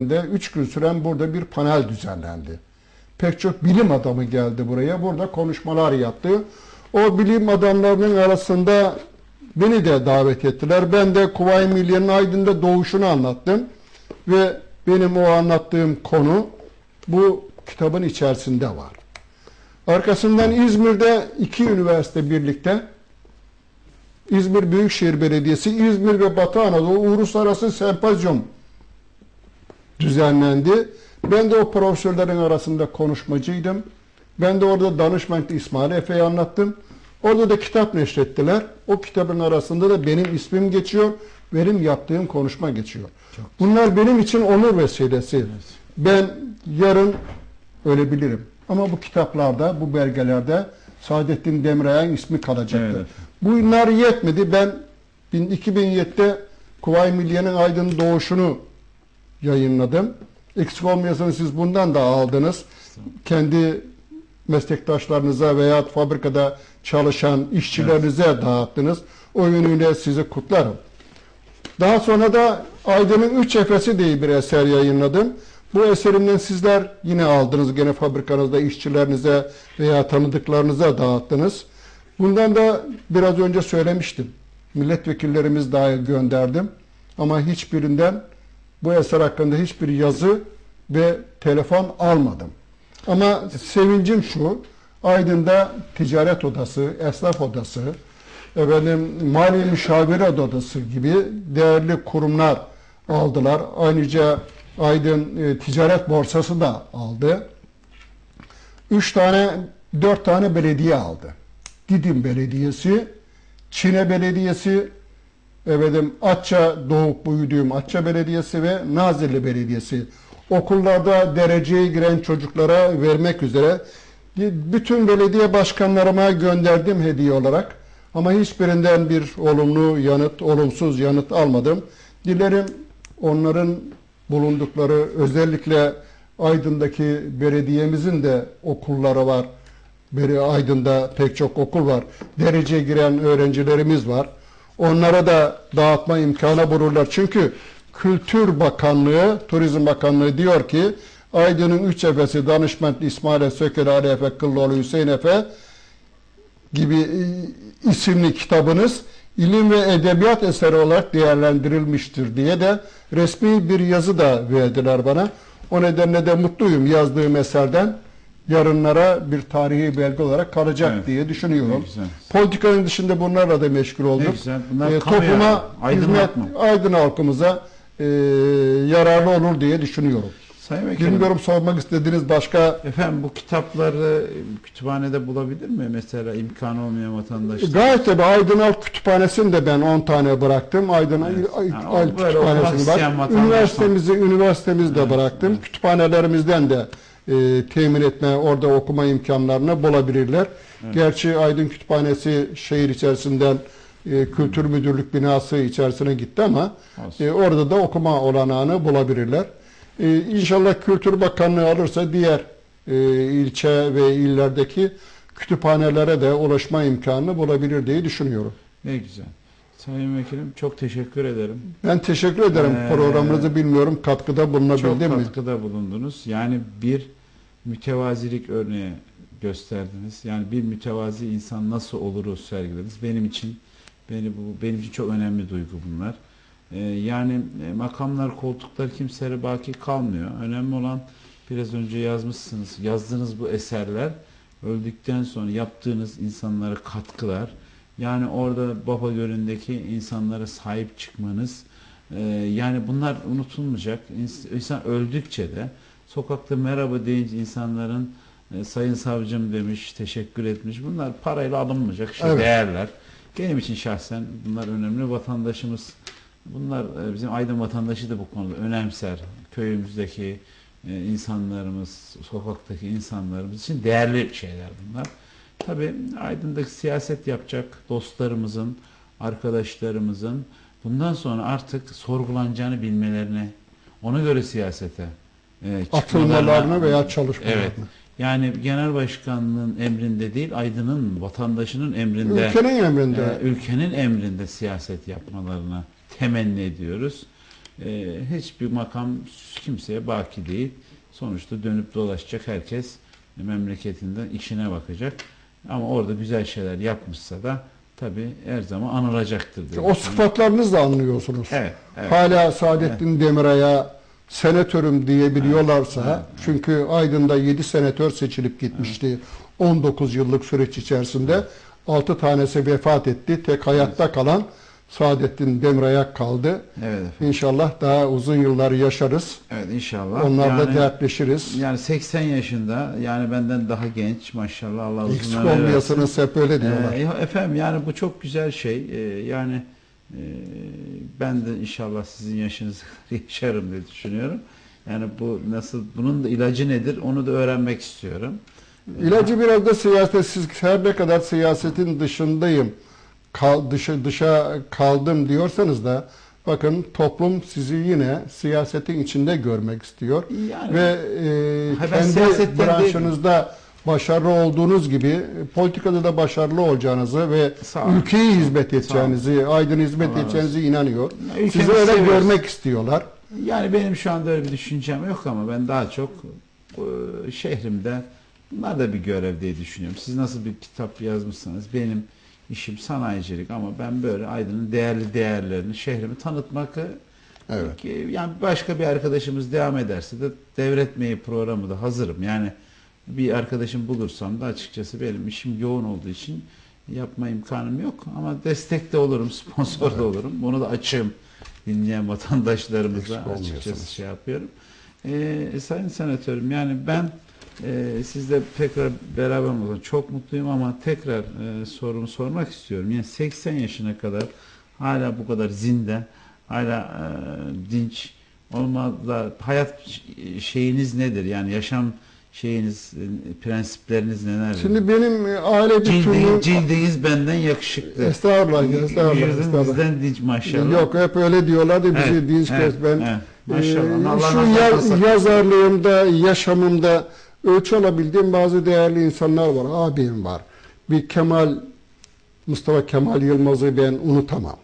de 3 gün süren burada bir panel düzenlendi. Pek çok bilim adamı geldi buraya. Burada konuşmalar yaptı. O bilim adamlarının arasında beni de davet ettiler. Ben de Kuvayi Milliye'nin Aydın'da doğuşunu anlattım. Ve benim o anlattığım konu bu kitabın içerisinde var. Arkasından İzmir'de iki üniversite birlikte İzmir Büyükşehir Belediyesi, İzmir ve Batı Anadolu Uluslararası Sempozyum düzenlendi. Ben de o profesörlerin arasında konuşmacıydım. Ben de orada danışman İsmail Efe'yi anlattım. Orada da kitap neşrettiler. O kitabın arasında da benim ismim geçiyor. Benim yaptığım konuşma geçiyor. Bunlar benim için onur vesilesi. Ben yarın ölebilirim. Ama bu kitaplarda, bu belgelerde Saadettin Demiray'ın ismi kalacaktır. Evet. Bunlar yetmedi. Ben 2007'de Kuvayi Milliye'nin aydın doğuşunu yayınladım. Eksik olmayasınız siz bundan da aldınız. Kendi meslektaşlarınıza veya fabrikada çalışan işçilerinize dağıttınız. O yönüyle sizi kutlarım. Daha sonra da Aydın'ın Üç Efesi diye bir eser yayınladım. Bu eserimden sizler yine aldınız gene fabrikanızda işçilerinize veya tanıdıklarınıza dağıttınız. Bundan da biraz önce söylemiştim. Milletvekillerimiz dahi gönderdim. Ama hiçbirinden bu eser hakkında hiçbir yazı ve telefon almadım. Ama sevincim şu, Aydın'da ticaret odası, esnaf odası, efendim, mali müşavire odası gibi değerli kurumlar aldılar. Ayrıca Aydın e, Ticaret Borsası da aldı. Üç tane, dört tane belediye aldı. Didim Belediyesi, Çine Belediyesi, efendim Atça doğup büyüdüğüm Atça Belediyesi ve Nazilli Belediyesi okullarda dereceye giren çocuklara vermek üzere bütün belediye başkanlarıma gönderdim hediye olarak. Ama hiçbirinden bir olumlu yanıt, olumsuz yanıt almadım. Dilerim onların bulundukları özellikle Aydın'daki belediyemizin de okulları var. Aydın'da pek çok okul var. Dereceye giren öğrencilerimiz var. Onlara da dağıtma imkanı bulurlar. Çünkü Kültür Bakanlığı, Turizm Bakanlığı diyor ki Aydın'ın üç efesi danışman İsmail Söker, Ali Efe, Kıllıoğlu, Hüseyin Efe gibi e, isimli kitabınız ilim ve edebiyat eseri olarak değerlendirilmiştir diye de resmi bir yazı da verdiler bana. O nedenle de mutluyum yazdığım eserden yarınlara bir tarihi belge olarak kalacak Evet. diye düşünüyorum. Politikanın dışında bunlarla da meşgul olduk. Ne güzel. Bunlar topluma aydın hizmet, aydın halkımıza e, yararlı olur diye düşünüyorum. Sayın Vekilim, Bilmiyorum sormak istediğiniz başka efendim bu kitapları kütüphanede bulabilir mi? Mesela imkanı olmayan vatandaşlar. Gayet tabii Aydın Halk Kütüphanesi'ni de ben 10 tane bıraktım. Aydın Evet. Yani okumak Kütüphanesi'ni var. Üniversitemizi, üniversitemizi de Evet, bıraktım. evet. Kütüphanelerimizden de e, temin etme, orada okuma imkanlarını bulabilirler. Gerçi Aydın Kütüphanesi şehir içerisinden e, Kültür Müdürlük binası içerisine gitti ama Olsun. e, orada da okuma olanağını bulabilirler. E, İnşallah Kültür Bakanlığı alırsa diğer e, ilçe ve illerdeki kütüphanelere de ulaşma imkanını bulabilir diye düşünüyorum. Ne güzel. Sayın Vekilim çok teşekkür ederim. Ben teşekkür ederim Ee, programınızı bilmiyorum katkıda Çok bulunabildim mi? katkıda bulundunuz. Yani bir mütevazilik örneği gösterdiniz. Yani bir mütevazi insan nasıl oluru sergilediniz. Benim için beni bu benim için çok önemli duygu bunlar. Ee, yani e, makamlar, koltuklar kimselere baki kalmıyor. Önemli olan biraz önce yazmışsınız. Yazdığınız bu eserler öldükten sonra yaptığınız insanlara katkılar. Yani orada Baba Gölü'ndeki insanlara sahip çıkmanız, ee, yani bunlar unutulmayacak. İns- İnsan öldükçe de sokakta merhaba deyince insanların e, sayın savcım demiş, teşekkür etmiş. Bunlar parayla alınmayacak şey Evet. değerler. Benim için şahsen bunlar önemli. Vatandaşımız bunlar e, bizim Aydın vatandaşı da bu konuda önemser. Köyümüzdeki e, insanlarımız, sokaktaki insanlarımız için değerli şeyler bunlar. Tabii Aydın'daki siyaset yapacak dostlarımızın, arkadaşlarımızın bundan sonra artık sorgulanacağını bilmelerine, ona göre siyasete e, Atılmalarını veya çalışmalarını. Evet. Yani genel başkanlığın emrinde değil, Aydın'ın, vatandaşının emrinde, Ülkenin emrinde. e, ülkenin emrinde siyaset yapmalarına temenni ediyoruz. e, hiçbir makam kimseye baki değil. Sonuçta dönüp dolaşacak herkes memleketinden işine bakacak. Ama orada güzel şeyler yapmışsa da tabii her zaman anılacaktır. diye O sıfatlarınızla anlıyorsunuz. Evet, evet. Hala Saadettin Demiray'a senatörüm diyebiliyorlarsa Evet, çünkü Aydın'da 7 senatör seçilip gitmişti 19 yıllık süreç içerisinde 6 tanesi vefat etti. Tek hayatta kalan Saadettin Demiray'a kaldı. Evet efendim. İnşallah daha uzun yıllar yaşarız. Evet inşallah. Onlarla Yani- dertleşiriz. Yani 80 yaşında yani benden daha genç maşallah Allah uzun Eksik olmayasınız hep öyle diyorlar. Ee, efendim yani bu çok güzel şey. Ee, yani e, ben de inşallah sizin yaşınızı yaşarım diye düşünüyorum. Yani bu nasıl bunun da ilacı nedir onu da öğrenmek istiyorum. İlacı biraz da siyaset. Siz her ne kadar siyasetin dışındayım, kal, dışa, dışa kaldım diyorsanız da bakın toplum sizi yine siyasetin içinde görmek istiyor. Yani Ve e, kendi branşınızda başarılı olduğunuz gibi politikada da başarılı olacağınızı ve ülkeye hizmet edeceğinizi, Aydın hizmet Allah edeceğinizi inanıyor. Ya, ülkemizi Sizi öyle seviyoruz. görmek istiyorlar. Yani benim şu anda öyle bir düşüncem yok ama ben daha çok e, şehrimde bunlar da bir görev diye düşünüyorum. Siz nasıl bir kitap yazmışsanız benim işim sanayicilik ama ben böyle Aydın'ın değerli değerlerini şehrimi tanıtmak e, Evet. ki- yani başka bir arkadaşımız devam ederse de devretmeyi programı da hazırım. Yani bir arkadaşım bulursam da açıkçası benim işim yoğun olduğu için yapma imkanım yok ama destek de olurum, sponsor da olurum. Bunu da açığım dinleyen vatandaşlarımıza Eksik açıkçası şey yapıyorum. Ee, sayın senatörüm yani ben e, sizle tekrar beraber olmaktan çok mutluyum ama tekrar e, sorumu sormak istiyorum. Yani 80 yaşına kadar hala bu kadar zinde, hala e, dinç olmada hayat şeyiniz nedir? Yani yaşam şeyiniz, e, prensipleriniz nelerdir? Şimdi benim e, aile bütünlüğüm... Cildiniz, cildiniz benden yakışıklı. Estağfurullah, estağfurullah, Yüzünüz estağfurullah. bizden dinç maşallah. Yok hep öyle diyorlardı bizi Evet, dinç evet, kes. Ben evet. Maşallah. e, şu ya- yazarlığımda, yaşamımda ölçü alabildiğim bazı değerli insanlar var. Abim var. Bir Kemal Mustafa Kemal Yılmaz'ı ben unutamam.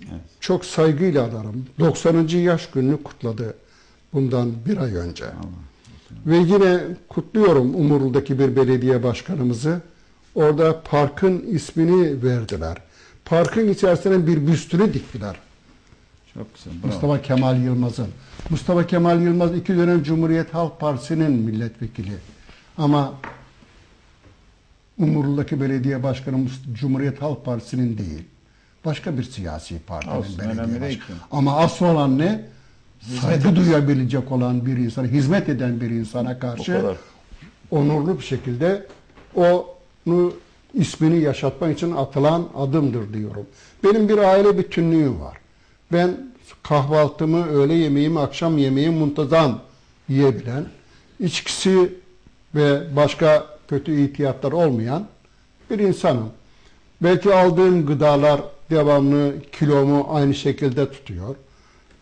Evet. Çok saygıyla anarım. 90. yaş gününü kutladı bundan bir ay önce. Ve yine kutluyorum Umurlu'daki bir belediye başkanımızı. Orada parkın ismini verdiler. Parkın içerisine bir büstünü diktiler. Çok güzel. Bravo. Mustafa Kemal Yılmaz'ın. Mustafa Kemal Yılmaz iki dönem Cumhuriyet Halk Partisi'nin milletvekili. Ama Umurlu'daki belediye başkanı Cumhuriyet Halk Partisi'nin değil. Başka bir siyasi partinin Olsun, belediye başkanı. Ama asıl olan ne? Hizmet Saygı etmesi. duyabilecek olan bir insana, hizmet eden bir insana karşı onurlu bir şekilde onu ismini yaşatmak için atılan adımdır diyorum. Benim bir aile bütünlüğüm var. Ben kahvaltımı, öğle yemeğimi, akşam yemeğimi muntazam yiyebilen, içkisi ve başka kötü ihtiyatlar olmayan bir insanım. Belki aldığım gıdalar devamlı kilomu aynı şekilde tutuyor.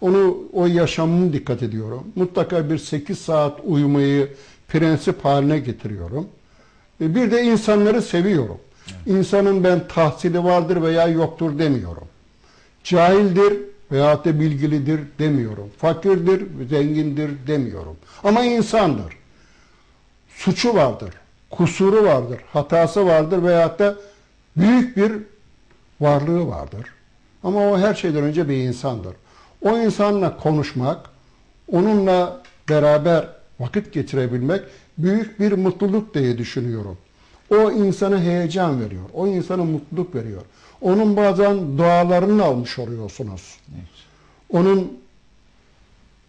Onu o yaşamımı dikkat ediyorum. Mutlaka bir 8 saat uyumayı prensip haline getiriyorum. E, Bir de insanları seviyorum. İnsanın ben tahsili vardır veya yoktur demiyorum. Cahildir veya da bilgilidir demiyorum. Fakirdir, zengindir demiyorum. Ama insandır. Suçu vardır, kusuru vardır, hatası vardır veyahut da büyük bir varlığı vardır. Ama o her şeyden önce bir insandır. O insanla konuşmak, onunla beraber vakit geçirebilmek büyük bir mutluluk diye düşünüyorum. O insana heyecan veriyor. O insana mutluluk veriyor. Onun bazen dualarını almış oluyorsunuz. Evet. Onun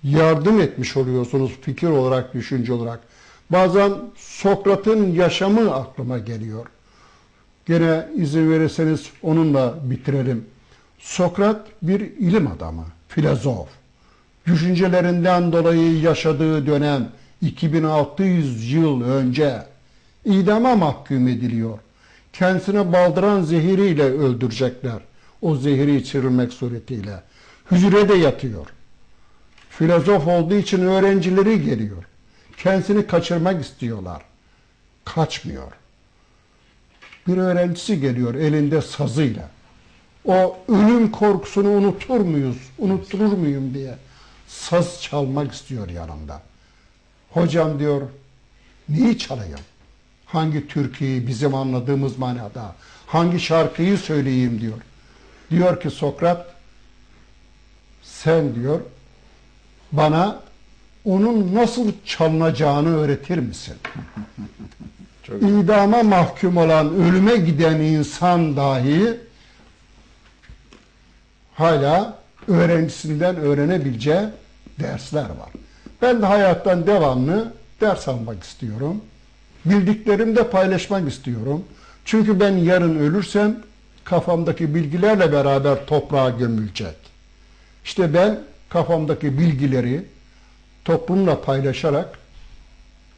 yardım etmiş oluyorsunuz fikir olarak, düşünce olarak. Bazen Sokrat'ın yaşamı aklıma geliyor. Gene izin verirseniz onunla bitirelim. Sokrat bir ilim adamı, filozof. Düşüncelerinden dolayı yaşadığı dönem 2600 yıl önce idama mahkum ediliyor. Kendisine baldıran zehiriyle öldürecekler. O zehri içirilmek suretiyle. Hücrede yatıyor. Filozof olduğu için öğrencileri geliyor. Kendisini kaçırmak istiyorlar. Kaçmıyor. Bir öğrencisi geliyor elinde sazıyla. O ölüm korkusunu unutur muyuz, unutturur muyum diye. saz çalmak istiyor yanımda. Hocam diyor, neyi çalayım? Hangi türküyü bizim anladığımız manada, hangi şarkıyı söyleyeyim diyor. Diyor ki Sokrat, sen diyor, bana onun nasıl çalınacağını öğretir misin? Çok İdama mahkum olan, ölüme giden insan dahi hala öğrencisinden öğrenebileceği dersler var. Ben de hayattan devamlı ders almak istiyorum. Bildiklerimi de paylaşmak istiyorum. Çünkü ben yarın ölürsem kafamdaki bilgilerle beraber toprağa gömülecek. İşte ben kafamdaki bilgileri toplumla paylaşarak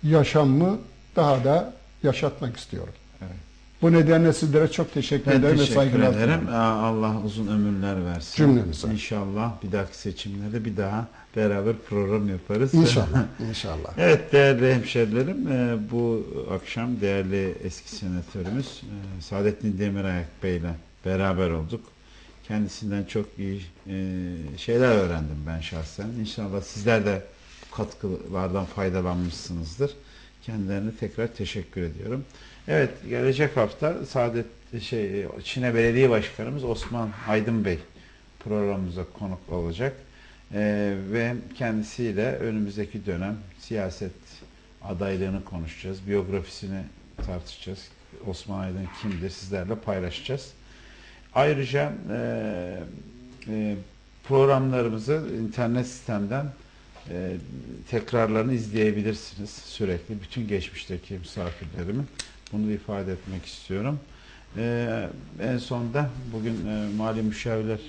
yaşamımı daha da yaşatmak istiyorum. Evet. Bu nedenle sizlere çok teşekkür Ben ederim ve teşekkür saygılar ederim. Aa, Allah uzun ömürler versin. Cümlemize. İnşallah bir dahaki seçimlerde bir daha beraber program yaparız. İnşallah, inşallah. Evet değerli hemşerilerim e, bu akşam değerli eski senatörümüz e, Saadettin Demirayak Bey ile beraber olduk. Kendisinden çok iyi e, şeyler öğrendim ben şahsen. İnşallah sizler de katkılardan faydalanmışsınızdır. Kendilerine tekrar teşekkür ediyorum. Evet gelecek hafta Saadet şey Çin'e Belediye Başkanımız Osman Aydın Bey programımıza konuk olacak. Ee, ve kendisiyle önümüzdeki dönem siyaset adaylığını konuşacağız. Biyografisini tartışacağız. Osman Aydın kimdir sizlerle paylaşacağız. Ayrıca e, e, programlarımızı internet sistemden e, tekrarlarını izleyebilirsiniz sürekli. Bütün geçmişteki misafirlerimin bunu ifade etmek istiyorum. E, en sonda bugün e, mali müşavirler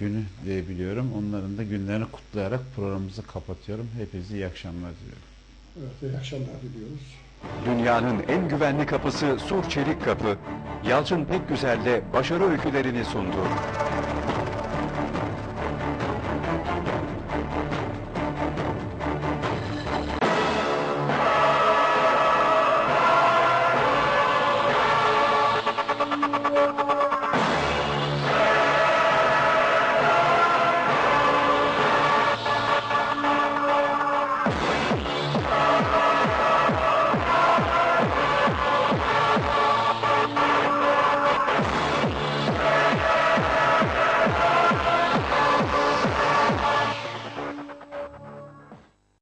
günü diye biliyorum. Onların da günlerini kutlayarak programımızı kapatıyorum. Hepinize iyi akşamlar diliyorum. Evet, iyi akşamlar diliyoruz. Dünyanın en güvenli kapısı Sur Çelik Kapı, Yalçın Pekgüzel'le başarı öykülerini sundu.